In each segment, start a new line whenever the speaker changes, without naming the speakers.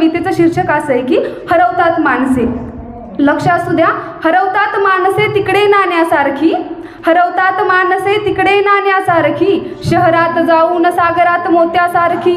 कवितेचं शीर्षक असं आहे की हरवतात माणसे. लक्ष असू द्या. हरवतात माणसे तिकडे नाण्यासारखी. हरवतात माणसे तिकडे नाण्यासारखी. शहरात जाऊन सागरात मोत्यासारखी.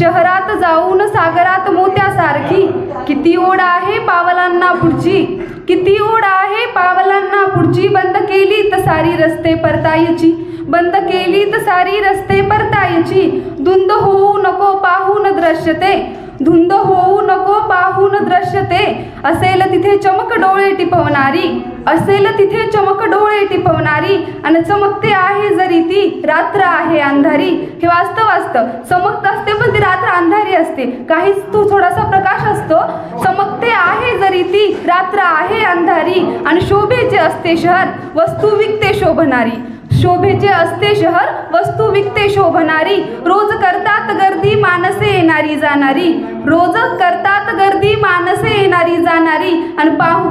शहरात जाऊन सागरात मोत्यासारखी. किती ओढ आहे पावलांना पुढची. किती ओढ आहे पावलांना पुढची. बंद केली तर सारी रस्ते परतायची. बंद केली तर सारी रस्ते परतायची. धुंद होऊ नको पाहून दृश्यते धुंद होऊ नको पाहून दृश्यते. असेल तिथे चमक डोळे टिपवणारी. असेल तिथे चमक डोळे टिपवणारी. आणि चमकते आहे जरी ती रात्र आहे अंधारी. हे वास्तव असतं. चमकत असते पण ती रात्र अंधारी असते. काहीच तो थोडासा प्रकाश असतो. चमकते आहे जरी ती रात्र आहे अंधारी. आणि शोभेचे असते शहर. वस्तू विकते शोभणारी. शोभेचे असते शहर वस्तू विकते शोभणारी. रोज करतात गर्दी माणसे येणारी जाणारी. रोज करतात गर्दी माणसे येणारी जाणारी. आणि पाहू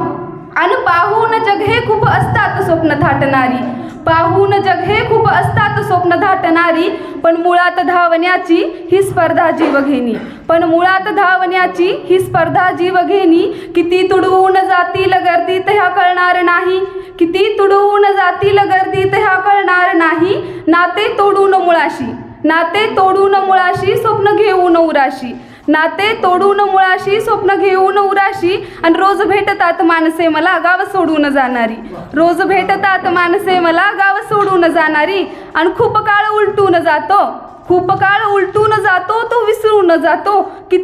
आणि पाहून जग हे खूप असतात स्वप्न थाटणारी पाहून जग हे खूप असतात स्वप्न धाटणारी. पण मुळात धावण्याची ही स्पर्धा जीवघेणी. पण मुळात धावण्याची ही स्पर्धा जीवघेणी. किती तुडवून जातील गर्दीत ह्या कळणार नाही. किती तुडवून जातील गर्दीत ह्या कळणार नाही. नाते तोडून मुळाशी. नाते तोडून मुळाशी स्वप्न घेऊन उराशी. नाते तोडून मुळाशी स्वप्न घेऊन उराशी. आणि रोज भेटतात माणसे मला गाव सोडून जाणारी. रोज भेटतात माणसे मला गाव सोडून जाणारी. आणि खूप काळ उलटून जातो. खूप काळ उलटून जातो तो विसरून जातो. की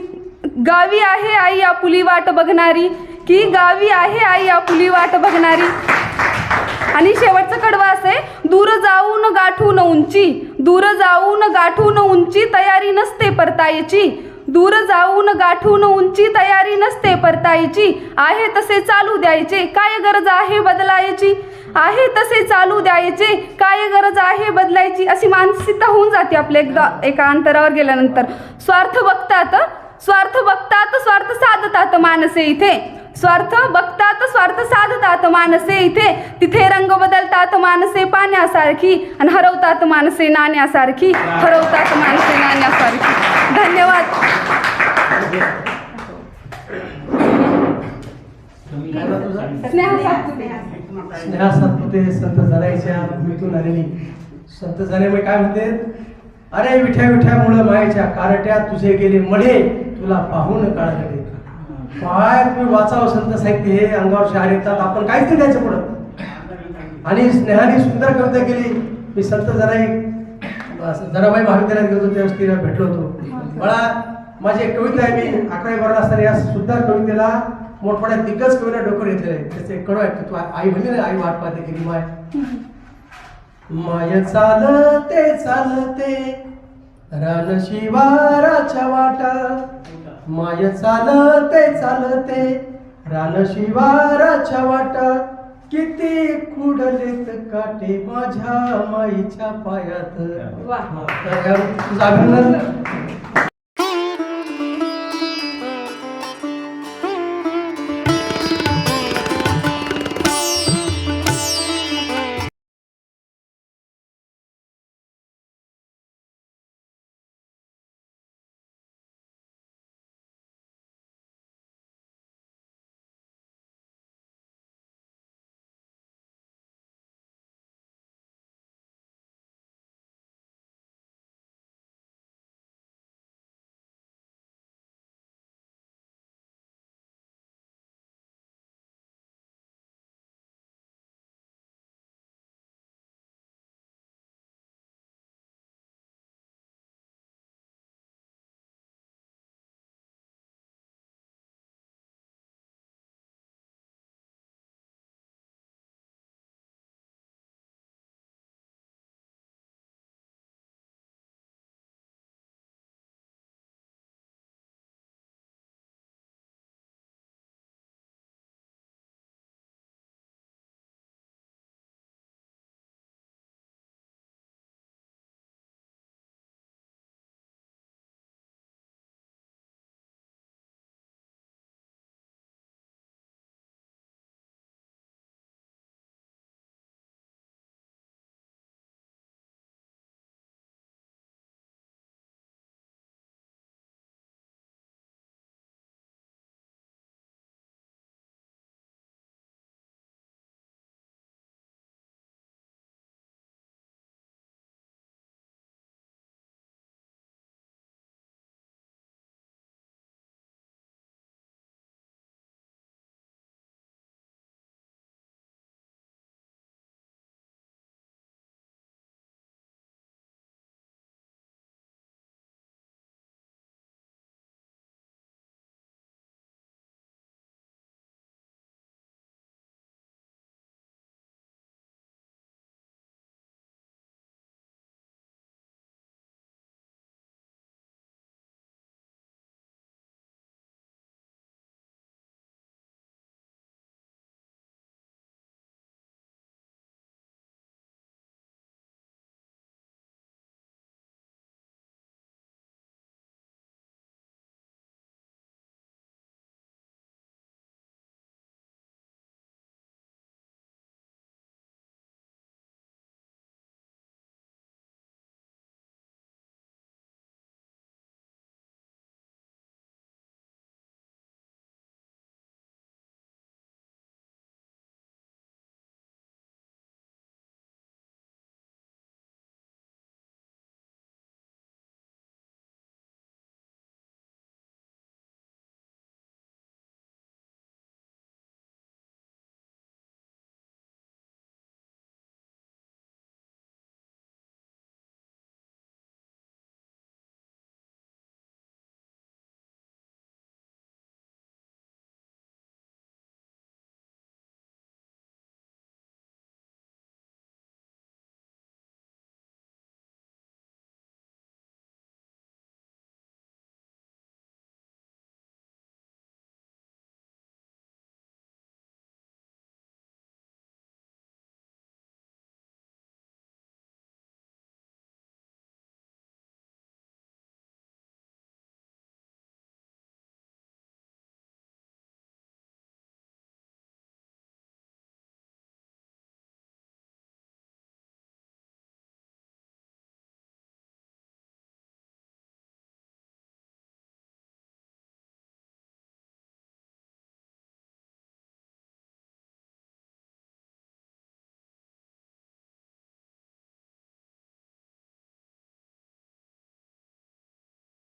गावी आहे आई आपुली वाट बघणारी. की गावी आहे आई आपुली वाट बघणारी. आणि शेवटचं कडवं असे दूर जाऊन गाठून उंची दूर जाऊन गाठून उंची तयारी नसते परतायची. दूर जाऊन गाठून उंची तयारी नसते परतायची. आहे तसे चालू द्यायचे काय गरज आहे बदलायची? आहे तसे चालू द्यायचे काय गरज आहे बदलायची? अशी मानसिकता होऊन जाते आपल्या एकदा एका अंतरावर गेल्यानंतर. स्वार्थ बघतात स्वार्थ बघतात स्वार्थ साधतात माणसे इथे. स्वार्थ बघतात स्वार्थ साधतात माणसे इथे. तिथे रंग बदलतात माणसे पाण्यासारखी आणि हरवतात माणसे नाण्यासारखी. हरवतात माणसे नाण्यासारखी. धन्यवाद. स्नेहा सातपुते.
संत झाल्याच्या भूमीतून आलेली. संत झाल्यामुळे काय म्हणते? अरे विठ्या विठ्यामुळं मायेच्या कारट्या तुझे गेले मढे. तुला पाहून काळगडे काय तुम्ही वाचावं संत साहित्य हे अंगावर शहर येतात. आपण काहीच नाही द्यायचं पुढं. आणि स्नेहाने सुंदर कविता केली. मी संत जराई जराबाई महाविद्यालयात गेलो त्यावेळेस तिला भेटलो होतो. मला माझी एक कविता आहे मी अकरावी बारावी असताना या सुंदर कवितेला मोठमोठ्या दिग्गज कवीला डोकं घेतलेलं आहे. त्याचे कडो आहे तू आई म्हणजे आई वाट पाहते गेली माय. माय चालते चालते रान शिवाराच्या वाटा माय चालते चालते. रान शिवाराच्या वाटा किती कुडलेत काटे माझ्या माईच्या पायात. तुझं अभिनंदन.